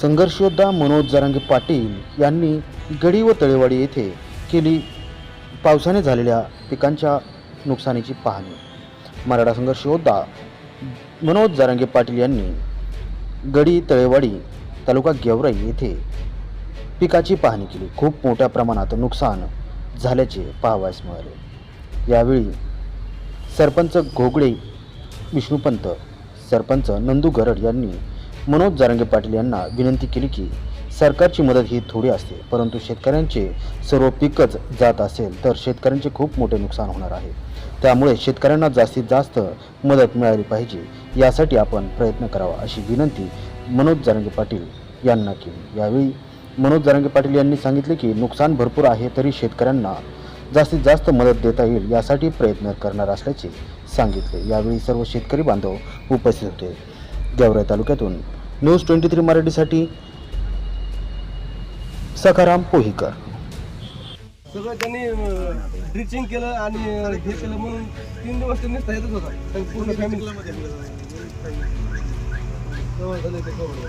संघर्षयोद्धा मनोज जरांगे पाटील यांनी गडी व तळेवाडी येथे केली पावसाने झालेल्या पिकांच्या नुकसानीची पाहणी. मराठा संघर्ष योद्धा मनोज जरांगे पाटील यांनी गडी तळेवाडी तालुका गेवराई येथे पिकाची पाहणी केली. खूप मोठ्या प्रमाणात नुकसान झाल्याचे पाहावयास मिळाले. यावेळी सरपंच घोगडे विष्णुपंत सरपंच नंदू गरड यांनी मनोज जारंगे पाटील यांना विनंती केली की सरकारची मदत ही थोडी असते परंतु शेतकऱ्यांचे सर्व पिकच जात असेल तर शेतकऱ्यांचे खूप मोठे नुकसान होणार आहे. त्यामुळे शेतकऱ्यांना जास्तीत जास्त मदत मिळाली पाहिजे यासाठी आपण प्रयत्न करावा अशी विनंती मनोज जारंगे पाटील यांना केली. यावेळी मनोज जारंगे पाटील यांनी सांगितले की नुकसान भरपूर आहे तरी शेतकऱ्यांना जास्तीत जास्त मदत देता येईल यासाठी प्रयत्न करणार असल्याचे सांगितले. यावेळी सर्व शेतकरी बांधव उपस्थित होते. देवराई तालुक्यातून न्यूज ट्वेंटी थ्री मराठीसाठी सखाराम पोहीकर. सगळं त्यांनी ड्रिचिंग केलं आणि हे केलं म्हणून तीन दिवस त्यांनी येतच होता. पूर्ण फॅमिली झालं ते cover.